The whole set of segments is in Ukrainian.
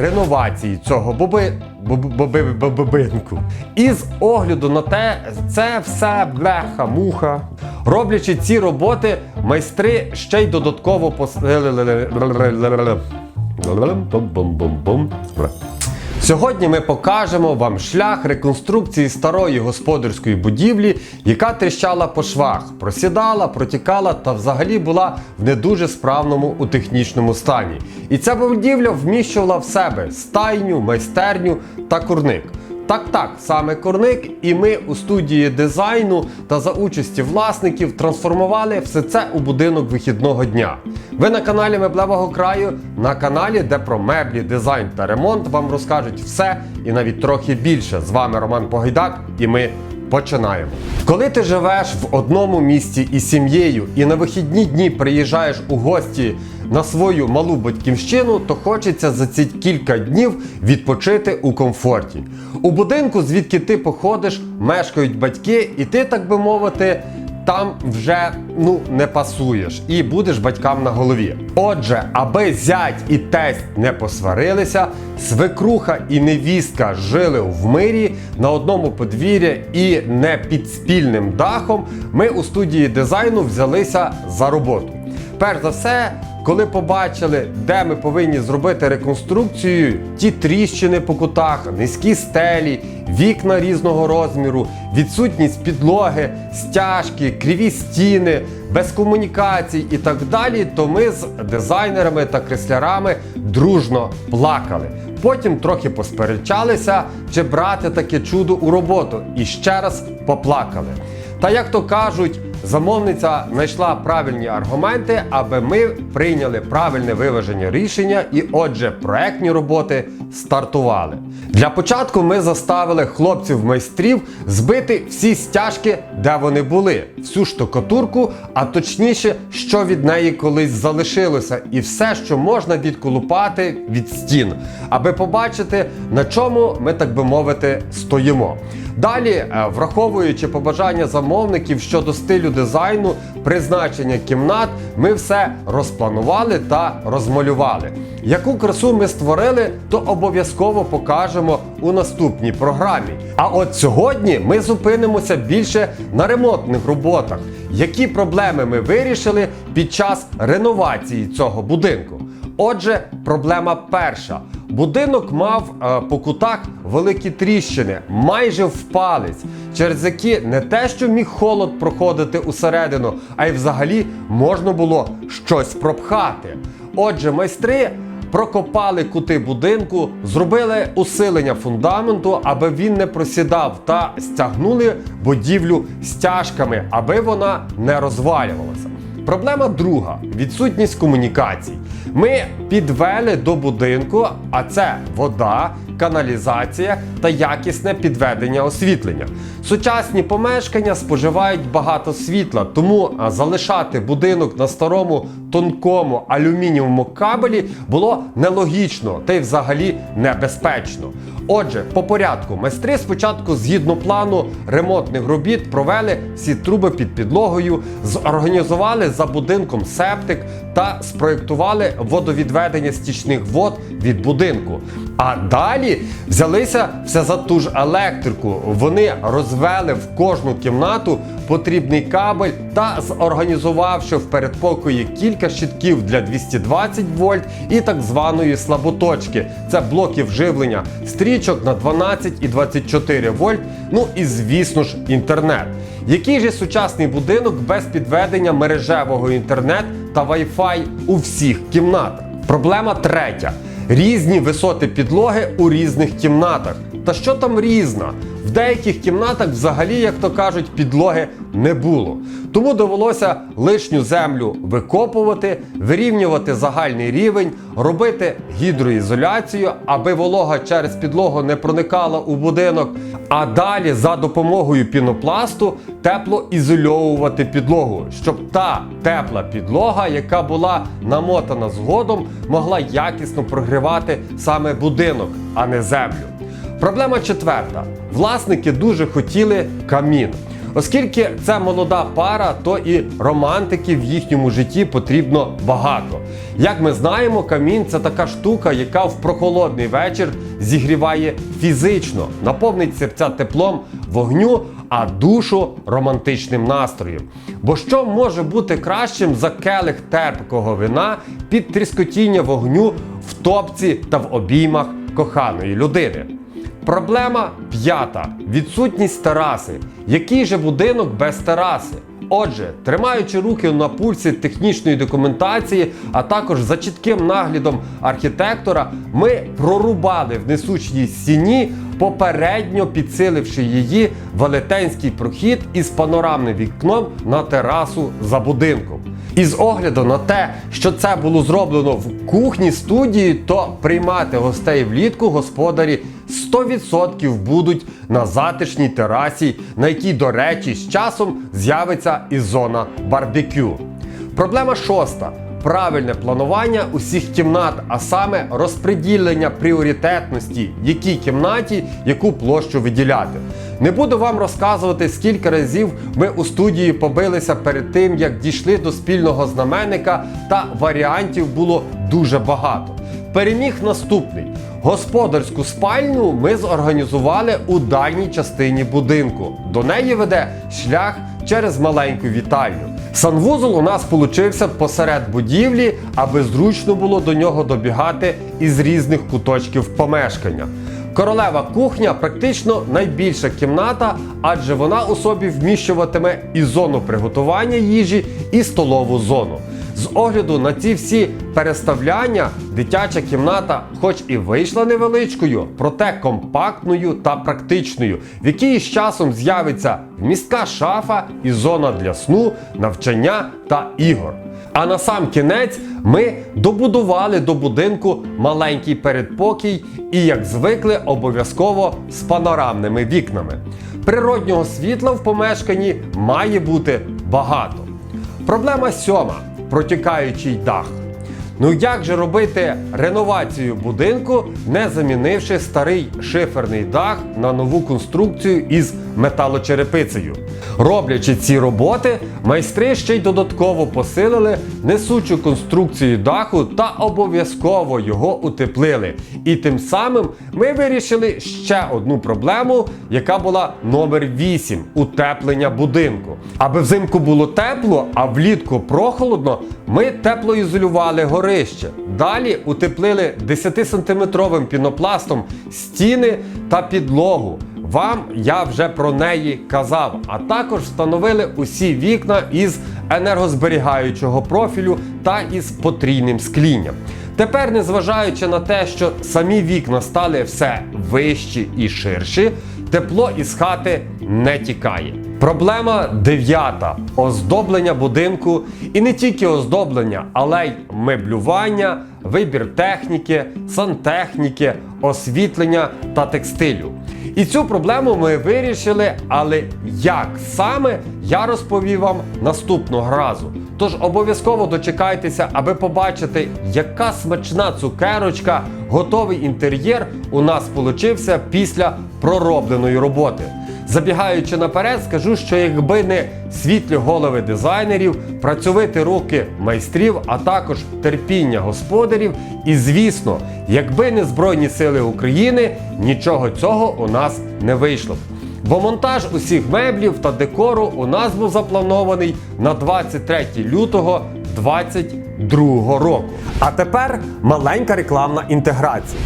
реновації цього боби. боби- боби- бобинку. І з огляду на те, це все бляха, муха. Роблячи ці роботи, майстри ще й додатково пос... Сьогодні ми покажемо вам шлях реконструкції старої господарської будівлі, яка тріщала по швах, просідала, протікала та взагалі була в не дуже справному у технічному стані. І ця будівля вміщувала в себе стайню, майстерню та курник. Так, так, саме Корник, і ми у студії дизайну та за участі власників трансформували все це у будинок вихідного дня. Ви на каналі Меблевого краю, на каналі, де про меблі, дизайн та ремонт вам розкажуть все і навіть трохи більше. З вами Роман Погайдак, і ми Починаємо. Коли ти живеш в одному місті із сім'єю і на вихідні дні приїжджаєш у гості на свою малу батьківщину, то хочеться за ці кілька днів відпочити у комфорті. У будинку, звідки ти походиш, мешкають батьки, і ти, так би мовити, там вже ну не пасуєш і будеш батькам на голові. Отже, аби зять і тесть не посварилися, свекруха і невістка жили в мирі на одному подвір'ї і не під спільним дахом, ми у студії дизайну взялися за роботу. Перш за все, коли побачили, де ми повинні зробити реконструкцію, ті тріщини по кутах, низькі стелі, вікна різного розміру, відсутність підлоги, стяжки, кріві стіни, без комунікацій і так далі, то ми з дизайнерами та креслярами дружно плакали. Потім трохи посперечалися, чи брати таке чудо у роботу, і ще раз поплакали. Та як то кажуть, замовниця знайшла правильні аргументи, аби ми прийняли правильне виваження рішення, і отже, проектні роботи стартували. Для початку ми заставили хлопців-майстрів збити всі стяжки, де вони були, всю штукатурку, а точніше, що від неї колись залишилося, і все, що можна відколупати від стін, аби побачити, на чому ми, так би мовити, стоїмо. Далі, е, враховуючи побажання замовників щодо стилю дизайну, призначення кімнат, ми все розпланували та розмалювали. Яку красу ми створили, то обов'язково покажемо у наступній програмі. А от сьогодні ми зупинимося більше на ремонтних роботах. Які проблеми ми вирішили під час реновації цього будинку? Отже, проблема перша. Будинок мав е, по кутах великі тріщини, майже в палець, через які не те, що міг холод проходити усередину, а й взагалі можна було щось пропхати. Отже, майстри прокопали кути будинку, зробили усилення фундаменту, аби він не просідав, та стягнули будівлю стяжками, аби вона не розвалювалася. Проблема друга відсутність комунікацій. Ми підвели до будинку, а це вода, каналізація та якісне підведення освітлення. Сучасні помешкання споживають багато світла, тому залишати будинок на старому тонкому алюмінієвому кабелі було нелогічно та й взагалі небезпечно. Отже, по порядку, майстри спочатку, згідно плану ремонтних робіт, провели всі труби під підлогою, зорганізували за будинком септик та спроєктували водовідведення стічних вод від будинку. А далі взялися все за ту ж електрику. Вони розвели в кожну кімнату потрібний кабель та зорганізувавши в передпокої кілька щитків для 220 вольт і так званої слаботочки. Це блоки вживлення стрічок на 12 і 24 вольт. Ну і звісно ж інтернет. Який же сучасний будинок без підведення мережевого інтернет та Wi-Fi у всіх кімнатах? Проблема третя. Різні висоти підлоги у різних кімнатах. Та що там різна? В деяких кімнатах взагалі, як то кажуть, підлоги не було. Тому довелося лишню землю викопувати, вирівнювати загальний рівень, робити гідроізоляцію, аби волога через підлогу не проникала у будинок. А далі за допомогою пінопласту теплоізольовувати підлогу, щоб та тепла підлога, яка була намотана згодом, могла якісно прогрівати саме будинок, а не землю. Проблема четверта. Власники дуже хотіли камін. Оскільки це молода пара, то і романтики в їхньому житті потрібно багато. Як ми знаємо, камін це така штука, яка в прохолодний вечір зігріває фізично, наповнить серця теплом вогню, а душу романтичним настроєм. Бо що може бути кращим за келих терпкого вина під тріскотіння вогню в топці та в обіймах коханої людини? Проблема п'ята відсутність тераси. Який же будинок без тераси? Отже, тримаючи руки на пульсі технічної документації, а також за чітким наглядом архітектора, ми прорубали в несучній стіні, попередньо підсиливши її велетенський прохід із панорамним вікном на терасу за будинком. І з огляду на те, що це було зроблено в кухні студії, то приймати гостей влітку господарі 100% будуть на затишній терасі, на якій, до речі, з часом з'явиться і зона барбекю. Проблема шоста. Правильне планування усіх кімнат, а саме розподілення пріоритетності, якій кімнаті яку площу виділяти. Не буду вам розказувати, скільки разів ми у студії побилися перед тим, як дійшли до спільного знаменника, та варіантів було дуже багато. Переміг наступний. Господарську спальню ми зорганізували у дальній частині будинку. До неї веде шлях через маленьку вітальню. Санвузол у нас получився посеред будівлі, аби зручно було до нього добігати із різних куточків помешкання. Королева кухня практично найбільша кімната, адже вона у собі вміщуватиме і зону приготування їжі, і столову зону. З огляду на ці всі переставляння, дитяча кімната, хоч і вийшла невеличкою, проте компактною та практичною, в якій з часом з'явиться містка шафа і зона для сну, навчання та ігор. А на сам кінець ми добудували до будинку маленький передпокій і, як звикли, обов'язково з панорамними вікнами. Природнього світла в помешканні має бути багато. Проблема сьома протікаючий дах. Ну як же робити реновацію будинку, не замінивши старий шиферний дах на нову конструкцію із металочерепицею? Роблячи ці роботи, майстри ще й додатково посилили несучу конструкцію даху та обов'язково його утеплили. І тим самим ми вирішили ще одну проблему, яка була номер 8 утеплення будинку. Аби взимку було тепло, а влітку прохолодно, ми теплоізолювали горище. Далі утеплили 10-сантиметровим пінопластом стіни та підлогу. Вам я вже про неї казав, а також встановили усі вікна із енергозберігаючого профілю та із потрійним склінням. Тепер, незважаючи на те, що самі вікна стали все вищі і ширші, тепло із хати не тікає. Проблема дев'ята оздоблення будинку і не тільки оздоблення, але й меблювання, вибір техніки, сантехніки, освітлення та текстилю. І цю проблему ми вирішили, але як саме я розповів вам наступного разу. Тож обов'язково дочекайтеся, аби побачити, яка смачна цукерочка, готовий інтер'єр у нас получився після проробленої роботи. Забігаючи наперед, скажу, що якби не світлі голови дизайнерів, працьовиті руки майстрів, а також терпіння господарів, і звісно, якби не Збройні Сили України, нічого цього у нас не вийшло б. Бо монтаж усіх меблів та декору у нас був запланований на 23 лютого 2022 року. А тепер маленька рекламна інтеграція.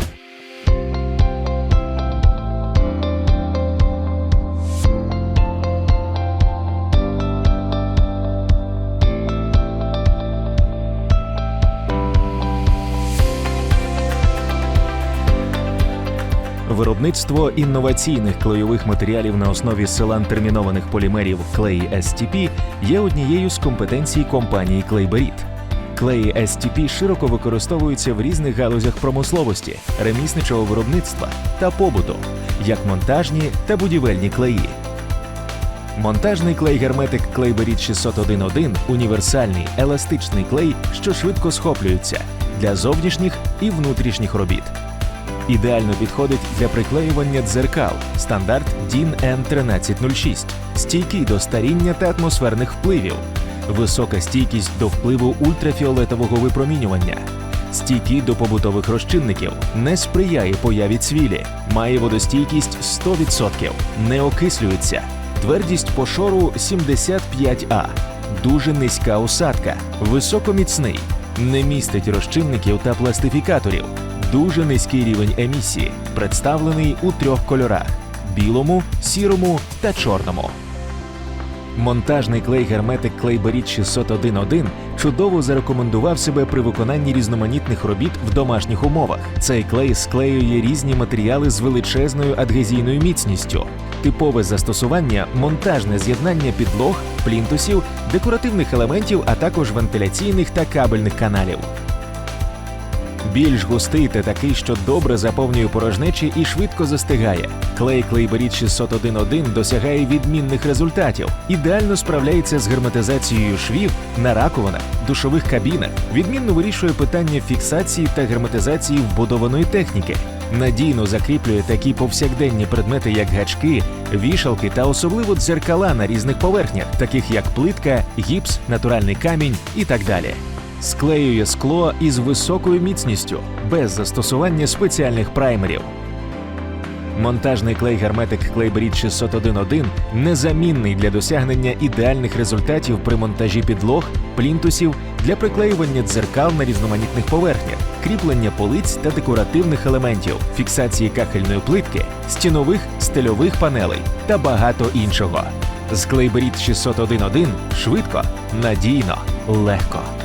Виробництво інноваційних клейових матеріалів на основі селан-термінованих полімерів Clay STP є однією з компетенцій компанії Клейберіт. Клеї STP широко використовуються в різних галузях промисловості, ремісничого виробництва та побуту, як монтажні та будівельні клеї. Монтажний клей герметик Клейберіт 601.1 – універсальний еластичний клей, що швидко схоплюється для зовнішніх і внутрішніх робіт. Ідеально підходить для приклеювання дзеркал. Стандарт DIN N1306. Стійкий до старіння та атмосферних впливів. Висока стійкість до впливу ультрафіолетового випромінювання. Стійкий до побутових розчинників, не сприяє появі цвілі, має водостійкість 100%, не окислюється, твердість пошору 75А, дуже низька усадка, високоміцний, не містить розчинників та пластифікаторів, дуже низький рівень емісії, представлений у трьох кольорах: білому, сірому та чорному. Монтажний клей Hermetic Clayberit 601.1 чудово зарекомендував себе при виконанні різноманітних робіт в домашніх умовах. Цей клей склеює різні матеріали з величезною адгезійною міцністю. Типове застосування монтажне з'єднання підлог, плінтусів, декоративних елементів, а також вентиляційних та кабельних каналів. Більш густий та такий, що добре заповнює порожнечі і швидко застигає. Клей Клейберіт 601.1 досягає відмінних результатів. Ідеально справляється з герметизацією швів на раковинах, душових кабінах, відмінно вирішує питання фіксації та герметизації вбудованої техніки. Надійно закріплює такі повсякденні предмети, як гачки, вішалки та особливо дзеркала на різних поверхнях, таких як плитка, гіпс, натуральний камінь і так далі. Склеює скло із високою міцністю, без застосування спеціальних праймерів. Монтажний клей Hermetic Clayberit 601.1 незамінний для досягнення ідеальних результатів при монтажі підлог, плінтусів, для приклеювання дзеркал на різноманітних поверхнях, кріплення полиць та декоративних елементів, фіксації кахельної плитки, стінових, стильових панелей та багато іншого. З Clayberit 601.1 швидко, надійно, легко.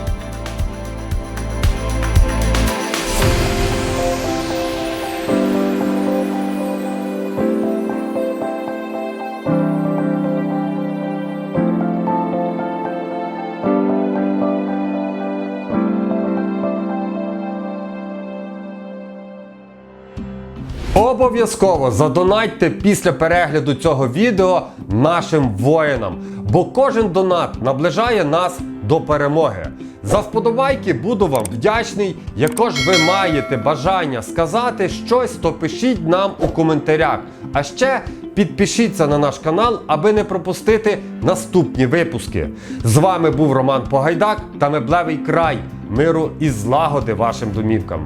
Обов'язково задонатьте після перегляду цього відео нашим воїнам, бо кожен донат наближає нас до перемоги. За вподобайки буду вам вдячний. Якщо ж ви маєте бажання сказати щось, то пишіть нам у коментарях. А ще підпишіться на наш канал, аби не пропустити наступні випуски. З вами був Роман Погайдак та Меблевий край. Миру і злагоди вашим домівкам.